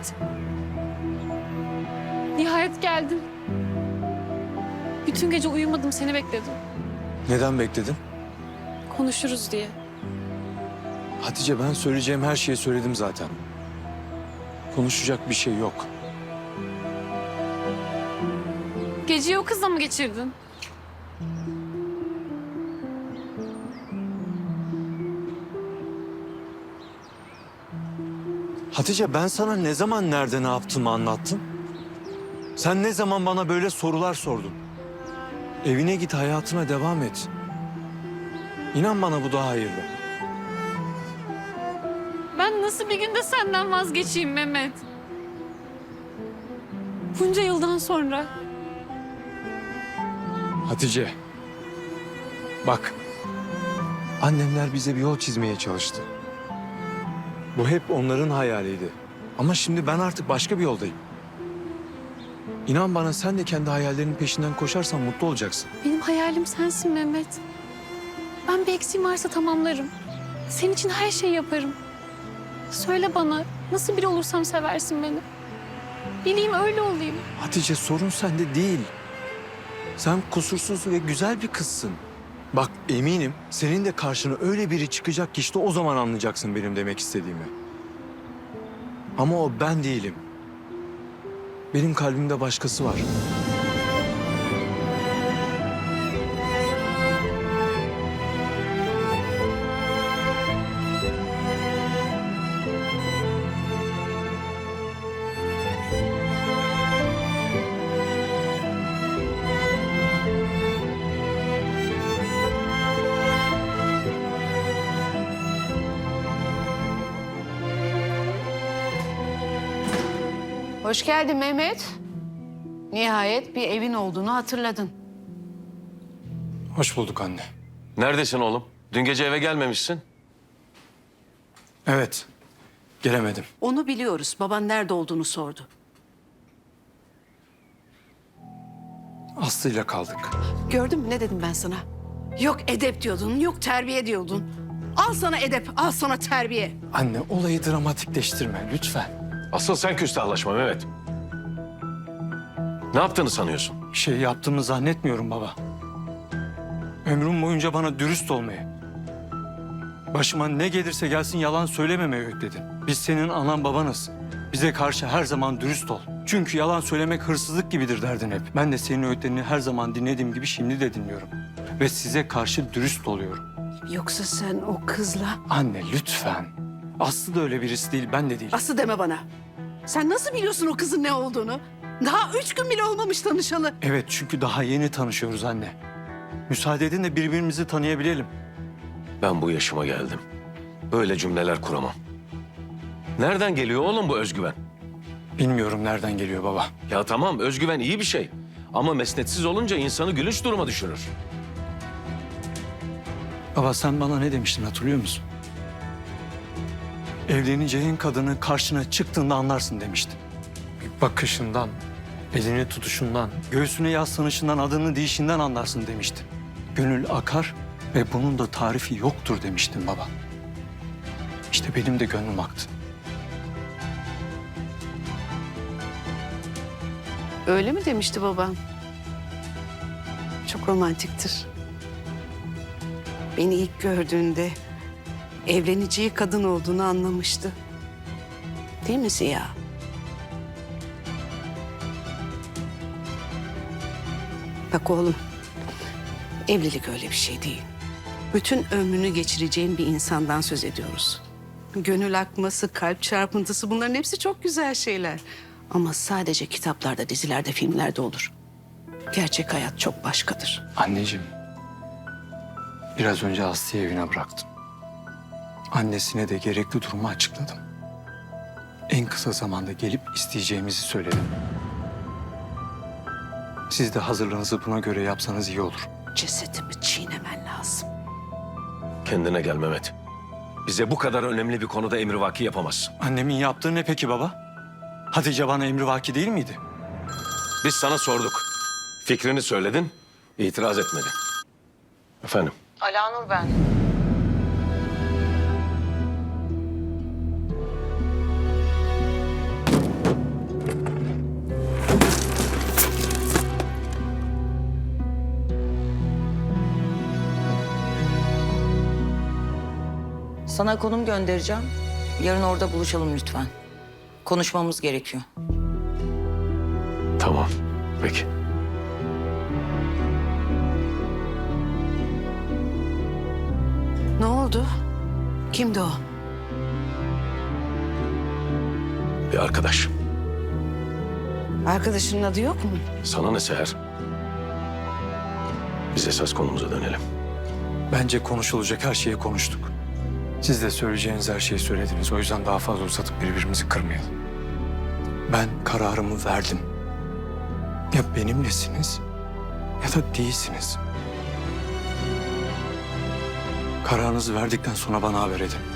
Mehmet. Nihayet geldin. Bütün gece uyumadım seni bekledim. Neden bekledin? Konuşuruz diye. Hatice ben söyleyeceğim her şeyi söyledim zaten. Konuşacak bir şey yok. Geceyi o kızla mı geçirdin? Hatice ben sana ne zaman nerede ne yaptığımı anlattım? Sen ne zaman bana böyle sorular sordun? Evine git hayatına devam et. İnan bana bu daha hayırlı. Ben nasıl bir günde senden vazgeçeyim Mehmet? Bunca yıldan sonra. Hatice. Bak. Annemler bize bir yol çizmeye çalıştı. Bu hep onların hayaliydi. Ama şimdi ben artık başka bir yoldayım. İnan bana sen de kendi hayallerinin peşinden koşarsan mutlu olacaksın. Benim hayalim sensin Mehmet. Ben bir eksiğim varsa tamamlarım. Senin için her şeyi yaparım. Söyle bana nasıl biri olursam seversin beni. Bileyim öyle olayım. Hatice sorun sende değil. Sen kusursuz ve güzel bir kızsın. Bak eminim senin de karşına öyle biri çıkacak ki işte o zaman anlayacaksın benim demek istediğimi. Ama o ben değilim. Benim kalbimde başkası var. Hoş geldin Mehmet. Nihayet bir evin olduğunu hatırladın. Hoş bulduk anne. Neredesin oğlum? Dün gece eve gelmemişsin. Evet, gelemedim. Onu biliyoruz. Baban nerede olduğunu sordu. Aslı'yla kaldık. Gördün mü ne dedim ben sana? Yok edep diyordun, yok terbiye diyordun. Al sana edep, al sana terbiye. Anne olayı dramatikleştirme lütfen. Asıl sen küstahlaşma Mehmet. Ne yaptığını sanıyorsun? Bir şey yaptığımı zannetmiyorum baba. Ömrüm boyunca bana dürüst olmayı, başıma ne gelirse gelsin yalan söylememeyi öğütledin. Biz senin anan babanız. Bize karşı her zaman dürüst ol. Çünkü yalan söylemek hırsızlık gibidir derdin hep. Ben de senin öğütlerini her zaman dinlediğim gibi şimdi de dinliyorum. Ve size karşı dürüst oluyorum. Yoksa sen o kızla... Anne lütfen. Aslı da öyle birisi değil, ben de değil. Aslı deme bana. Sen nasıl biliyorsun o kızın ne olduğunu? Daha üç gün bile olmamış tanışalı. Evet çünkü daha yeni tanışıyoruz anne. Müsaade edin de birbirimizi tanıyabilelim. Ben bu yaşıma geldim. Böyle cümleler kuramam. Nereden geliyor oğlum bu özgüven? Bilmiyorum nereden geliyor baba. Ya tamam özgüven iyi bir şey. Ama mesnetsiz olunca insanı gülünç duruma düşürür. Baba sen bana ne demiştin hatırlıyor musun? Evleneceğin kadını karşına çıktığında anlarsın demiştin. Bir bakışından, elini tutuşundan, göğsüne yaslanışından, adını değişinden anlarsın demiştin. Gönül akar ve bunun da tarifi yoktur demiştin baba. İşte benim de gönlüm aktı. Öyle mi demişti baban? Çok romantiktir. Beni ilk gördüğünde evleneceği kadın olduğunu anlamıştı. Değil mi Ziya? Bak oğlum, evlilik öyle bir şey değil. Bütün ömrünü geçireceğin bir insandan söz ediyoruz. Gönül akması, kalp çarpıntısı bunların hepsi çok güzel şeyler. Ama sadece kitaplarda, dizilerde, filmlerde olur. Gerçek hayat çok başkadır. Anneciğim, biraz önce Aslı'yı evine bıraktım. Annesine de gerekli durumu açıkladım. En kısa zamanda gelip isteyeceğimizi söyledim. Siz de hazırlığınızı buna göre yapsanız iyi olur. Cesedimi çiğnemen lazım. Kendine gel Mehmet. Bize bu kadar önemli bir konuda emrivaki yapamazsın. Annemin yaptığı ne peki baba? Hatice bana emrivaki değil miydi? Biz sana sorduk. Fikrini söyledin, itiraz etmedin. Efendim? Alanur ben. Sana konum göndereceğim. Yarın orada buluşalım lütfen. Konuşmamız gerekiyor. Tamam. Peki. Ne oldu? Kimdi o? Bir arkadaş. Arkadaşının adı yok mu? Sana ne Seher? Biz esas konumuza dönelim. Bence konuşulacak her şeyi konuştuk. Siz de söyleyeceğiniz her şeyi söylediniz. O yüzden daha fazla uzatıp birbirimizi kırmayalım. Ben kararımı verdim. Ya benimlesiniz ya da değilsiniz. Kararınızı verdikten sonra bana haber edin.